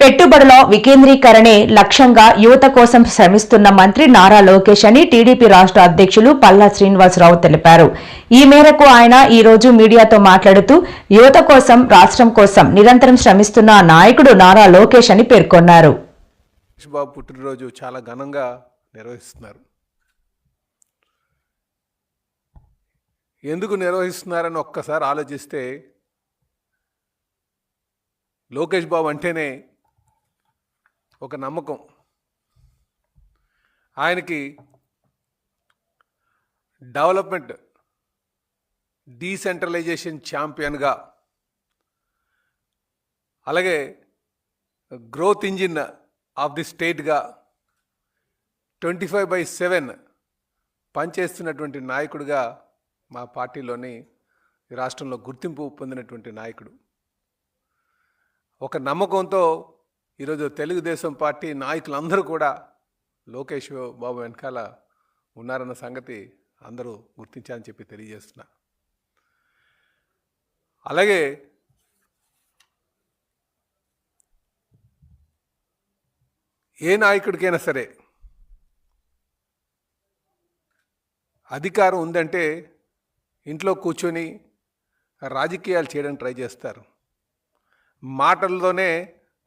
పెట్టుబడుల వికేంద్రీకరణే లక్ష్యంగా యువత కోసం శ్రమిస్తున్న మంత్రి నారా లోకేష్ అని టీడీపీ రాష్ట్ర అధ్యక్షులు పల్లా శ్రీనివాసరావు తెలిపారు. ఈ మేరకు ఆయన ఈ రోజు మీడియాతో మాట్లాడుతూ యువత కోసం రాష్ట్రం కోసం నిరంతరం శ్రమిస్తున్న నాయకుడు నారా లోకేష్ అని పేర్కొన్నారు. బాబు పుట్టినరోజు చాలా ఘనంగా నిర్వహిస్తున్నారు. ఎందుకు నిర్వహిస్తున్నారని ఒక్కసారి ఆలోచిస్తే లోకేష్ బాబు అంటేనే ఒక నమ్మకం. ఆయనకి డెవలప్మెంట్ డీసెంట్రలైజేషన్ ఛాంపియన్గా అలాగే గ్రోత్ ఇంజిన్ ఆఫ్ ది స్టేట్గా ట్వంటీ ఫైవ్ బై సెవెన్ పనిచేస్తున్నటువంటి నాయకుడిగా మా పార్టీలోని రాష్ట్రంలో గుర్తింపు పొందినటువంటి నాయకుడు. ఒక నమ్మకంతో ఈరోజు తెలుగుదేశం పార్టీ నాయకులందరూ కూడా లోకేష్ బాబు వెనకాల ఉన్నారన్న సంగతి అందరూ గుర్తించాలని చెప్పి తెలియజేస్తున్నా. అలాగే ఏ నాయకుడికైనా సరే అధికారం ఉందంటే ఇంట్లో కూర్చొని రాజకీయాలు చేయడానికి ట్రై చేస్తారు. మాటలతోనే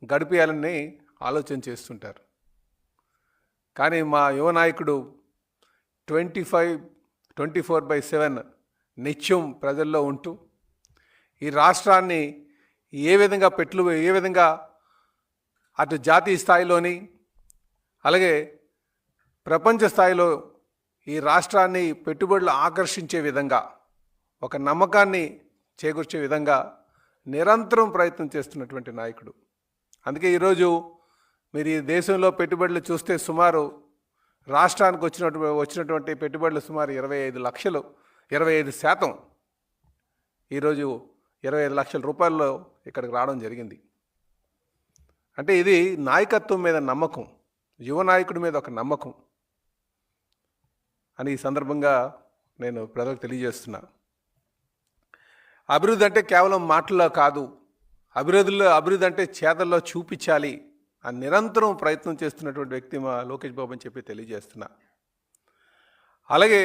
గడిపేయాలని ఆలోచన చేస్తుంటారు. కానీ మా యువ నాయకుడు twenty five twenty four by seven నిత్యం ప్రజల్లో ఉంటూ ఈ రాష్ట్రాన్ని ఏ విధంగా పెట్లు ఏ విధంగా అటు జాతీయ స్థాయిలోని అలాగే ప్రపంచ స్థాయిలో ఈ రాష్ట్రాన్ని పెట్టుబడులు ఆకర్షించే విధంగా ఒక నమ్మకాన్ని చేకూర్చే విధంగా నిరంతరం ప్రయత్నం చేస్తున్నటువంటి నాయకుడు. అందుకే ఈరోజు మీరు ఈ దేశంలో పెట్టుబడులు చూస్తే సుమారు రాష్ట్రానికి వచ్చినటువంటి వచ్చినటువంటి పెట్టుబడులు సుమారు ఇరవై ఐదు లక్షలు ఇరవై ఐదు శాతం ఈరోజు ఇరవై ఐదు లక్షల రూపాయల్లో ఇక్కడికి రావడం జరిగింది. అంటే ఇది నాయకత్వం మీద నమ్మకం యువ నాయకుడి మీద ఒక నమ్మకం అని ఈ సందర్భంగా నేను ప్రజలకు తెలియజేస్తున్నా. అభివృద్ధి అంటే కేవలం మాటల్లో కాదు అభివృద్ధిలో అభివృద్ధి అంటే చేతల్లో చూపించాలి అని నిరంతరం ప్రయత్నం చేస్తున్నటువంటి వ్యక్తి మా లోకేష్ బాబు అని చెప్పి తెలియజేస్తున్నా. అలాగే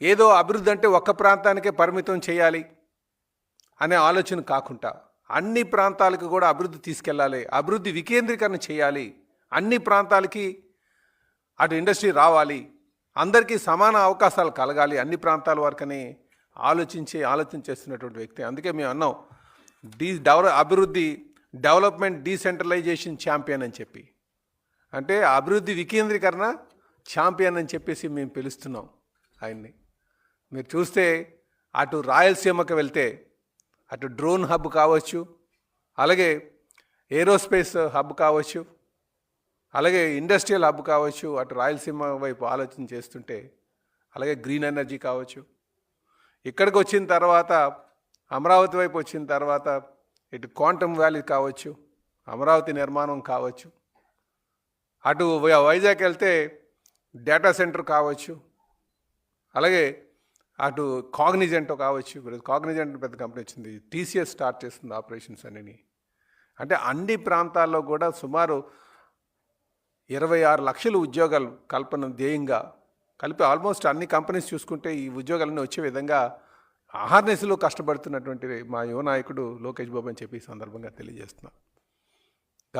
ఏదో అభివృద్ధి అంటే ఒక్క ప్రాంతానికే పరిమితం చేయాలి అనే ఆలోచన కాకుండా అన్ని ప్రాంతాలకు కూడా అభివృద్ధి తీసుకెళ్ళాలి అభివృద్ధి వికేంద్రీకరణ చేయాలి అన్ని ప్రాంతాలకి అటు ఇండస్ట్రీ రావాలి అందరికీ సమాన అవకాశాలు కలగాలి అన్ని ప్రాంతాల వరకని ఆలోచించి ఆలోచన చేస్తున్నటువంటి వ్యక్తి. అందుకే మేము అన్నాం డీ డెవలప్ అభివృద్ధి డెవలప్మెంట్ డీసెంట్రలైజేషన్ ఛాంపియన్ అని చెప్పి. అంటే అభివృద్ధి వికేంద్రీకరణ ఛాంపియన్ అని చెప్పేసి మేము పిలుస్తున్నాం ఆయన్ని. మీరు చూస్తే అటు రాయలసీమకు వెళ్తే అటు డ్రోన్ హబ్ కావచ్చు అలాగే ఏరోస్పేస్ హబ్ కావచ్చు అలాగే ఇండస్ట్రియల్ హబ్ కావచ్చు అటు రాయలసీమ వైపు ఆలోచన చేస్తుంటే అలాగే గ్రీన్ ఎనర్జీ కావచ్చు. ఇక్కడికి వచ్చిన తర్వాత అమరావతి వైపు వచ్చిన తర్వాత ఇటు క్వాంటమ్ వ్యాలీ కావచ్చు అమరావతి నిర్మాణం కావచ్చు అటు వైజాగ్ వెళ్తే డేటా సెంటర్ కావచ్చు అలాగే అటు కాగ్నిజెంట్ కావచ్చు కాగ్నిజెంట్ పెద్ద కంపెనీ వచ్చింది టీసీఎస్ స్టార్ట్ చేస్తుంది ఆపరేషన్స్ అన్నీ అంటే అన్ని ప్రాంతాల్లో కూడా సుమారు ఇరవై ఆరు లక్షల ఉద్యోగాలు కల్పన ధ్యేయంగా కలిపి ఆల్మోస్ట్ అన్ని కంపెనీస్ చూసుకుంటే ఈ ఉద్యోగాలన్నీ వచ్చే విధంగా ఆహార్నెస్లో కష్టపడుతున్నటువంటి మా యువ నాయకుడు లోకేష్ బాబు అని చెప్పి ఈ సందర్భంగా తెలియజేస్తున్నాం.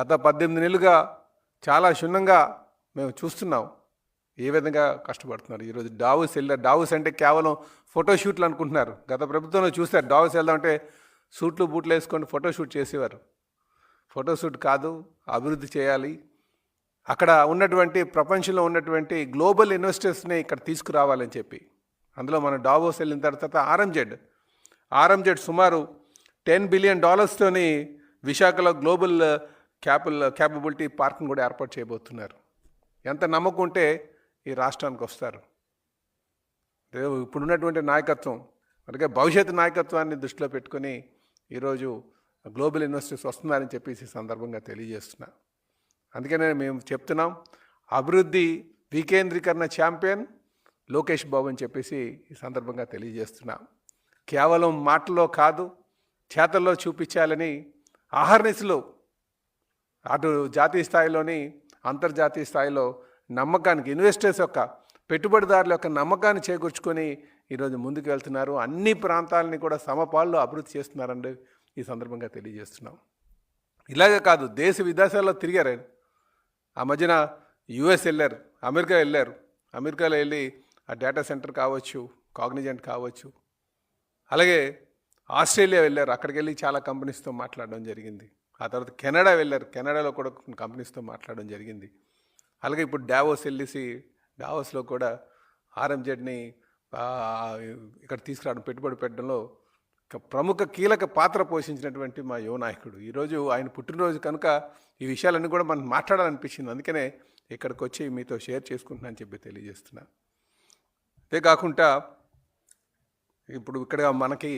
గత పద్దెనిమిది నెలలుగా చాలా క్షుణ్ణంగా మేము చూస్తున్నాం ఏ విధంగా కష్టపడుతున్నారు. ఈరోజు డావుస్ వెళ్ళారు. డావుస్ అంటే కేవలం ఫోటోషూట్లు అనుకుంటున్నారు. గత ప్రభుత్వంలో చూశారు. డావుస్ వెళ్దామంటే సూట్లు బూట్లు వేసుకొని ఫోటోషూట్ చేసేవారు. ఫోటోషూట్ కాదు అభివృద్ధి చేయాలి. అక్కడ ఉన్నటువంటి ప్రపంచంలో ఉన్నటువంటి గ్లోబల్ ఇన్వెస్టర్స్ని ఇక్కడ తీసుకురావాలని చెప్పి అందులో మన డావోస్ వెళ్ళిన తర్వాత ఆర్ఎంజెడ్. ఆర్ఎంజెడ్ సుమారు టెన్ బిలియన్ డాలర్స్తోని విశాఖలో గ్లోబల్ uh, క్యాపల్ uh, క్యాపబిలిటీ పార్క్ను కూడా ఏర్పాటు చేయబోతున్నారు. ఎంత నమ్మకం ఉంటే ఈ రాష్ట్రానికి వస్తారు. ఇప్పుడున్నటువంటి నాయకత్వం అలాగే భవిష్యత్తు నాయకత్వాన్ని దృష్టిలో పెట్టుకొని ఈరోజు గ్లోబల్ ఇన్వెస్టర్స్ వస్తున్నారని చెప్పేసి సందర్భంగా తెలియజేస్తున్నా. అందుకనే మేము చెప్తున్నాం అభివృద్ధి వికేంద్రీకరణ ఛాంపియన్ లోకేష్ బాబు అని చెప్పేసి ఈ సందర్భంగా తెలియజేస్తున్నాం. కేవలం మాటల్లో కాదు చేతల్లో చూపించాలని ఆహర్నిశలు అటు జాతీయ స్థాయిలోని అంతర్జాతీయ స్థాయిలో నమ్మకానికి ఇన్వెస్టర్స్ యొక్క పెట్టుబడిదారుల యొక్క నమ్మకాన్ని చేకూర్చుకొని ఈరోజు ముందుకు వెళ్తున్నారు. అన్ని ప్రాంతాలని కూడా సమపాల్లో అభివృద్ధి చేస్తున్నారండి ఈ సందర్భంగా తెలియజేస్తున్నాం. ఇలాగే కాదు దేశ విదేశాల్లో తిరిగారు ఆ మధ్యన యుఎస్ వెళ్ళారు అమెరికా వెళ్ళారు. అమెరికాలో వెళ్ళి ఆ డేటా సెంటర్ కావచ్చు కాగ్నిజెంట్ కావచ్చు. అలాగే ఆస్ట్రేలియా వెళ్ళారు. అక్కడికి వెళ్ళి చాలా కంపెనీస్తో మాట్లాడడం జరిగింది. ఆ తర్వాత కెనడా వెళ్ళారు. కెనడాలో కూడా కొన్ని కంపెనీస్తో మాట్లాడడం జరిగింది. అలాగే ఇప్పుడు డావోస్ వెళ్ళేసి డావోస్లో కూడా ఆర్ఎంజెడ్ని ఇక్కడ తీసుకురావడం పెట్టుబడి పెట్టడంలో ప్రముఖ కీలక పాత్ర పోషించినటువంటి మా యువ నాయకుడు. ఈరోజు ఆయన పుట్టినరోజు కనుక ఈ విషయాలన్నీ కూడా మనం మాట్లాడాలనిపించింది. అందుకనే ఇక్కడికి వచ్చి మీతో షేర్ చేసుకుంటున్నాను చెప్పి తెలియజేస్తున్నా. అంతేకాకుండా ఇప్పుడు ఇక్కడ మనకి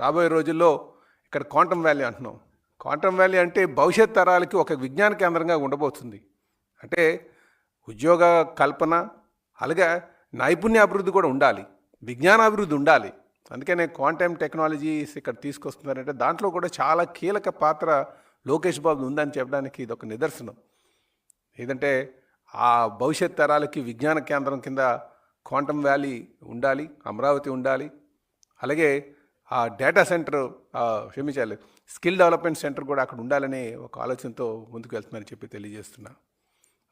రాబోయే రోజుల్లో ఇక్కడ క్వాంటమ్ వ్యాలీ అంటున్నాం. క్వాంటమ్ వ్యాలీ అంటే భవిష్యత్ తరాలకి ఒక విజ్ఞాన కేంద్రంగా ఉండబోతుంది. అంటే ఉద్యోగ కల్పన అలాగే నైపుణ్య అభివృద్ధి కూడా ఉండాలి. విజ్ఞానాభివృద్ధి ఉండాలి. అందుకనే క్వాంటమ్ టెక్నాలజీస్ ఇక్కడ తీసుకొస్తున్నారంటే దాంట్లో కూడా చాలా కీలక పాత్ర లోకేష్ బాబు ఉందని చెప్పడానికి ఇది ఒక నిదర్శనం. ఏదంటే ఆ భవిష్యత్ తరాలకి విజ్ఞాన కేంద్రం కింద క్వాంటమ్ వ్యాలీ ఉండాలి అమరావతి ఉండాలి. అలాగే ఆ డేటా సెంటర్ క్షమించాలి స్కిల్ డెవలప్మెంట్ సెంటర్ కూడా అక్కడ ఉండాలనే ఒక ఆలోచనతో ముందుకు వెళ్తున్నారని చెప్పి తెలియజేస్తున్నా.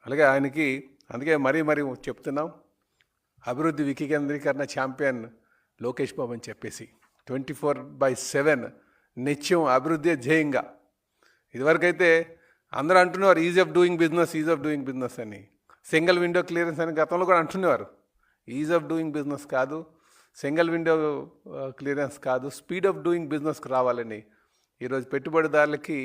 అలాగే ఆయనకి అందుకే మరీ మరీ చెప్తున్నాం అభివృద్ధి వికేంద్రీకరణ ఛాంపియన్ లోకేష్ బాబు అని చెప్పేసి ట్వంటీ ఫోర్ బై సెవెన్ నిత్యం అభివృద్ధి ధ్యేయంగా. ఇదివరకైతే అందరూ అంటున్నారు ease of doing business ease of doing business అని. సింగిల్ విండో క్లియరెన్స్ అని గతంలో కూడా అంటున్నారు ఈజ్ ఆఫ్ డూయింగ్ బిజినెస్ కాదు సింగిల్ విండో క్లియరెన్స్ కాదు స్పీడ్ ఆఫ్ డూయింగ్ బిజినెస్కి రావాలని ఈరోజు పెట్టుబడిదారులకి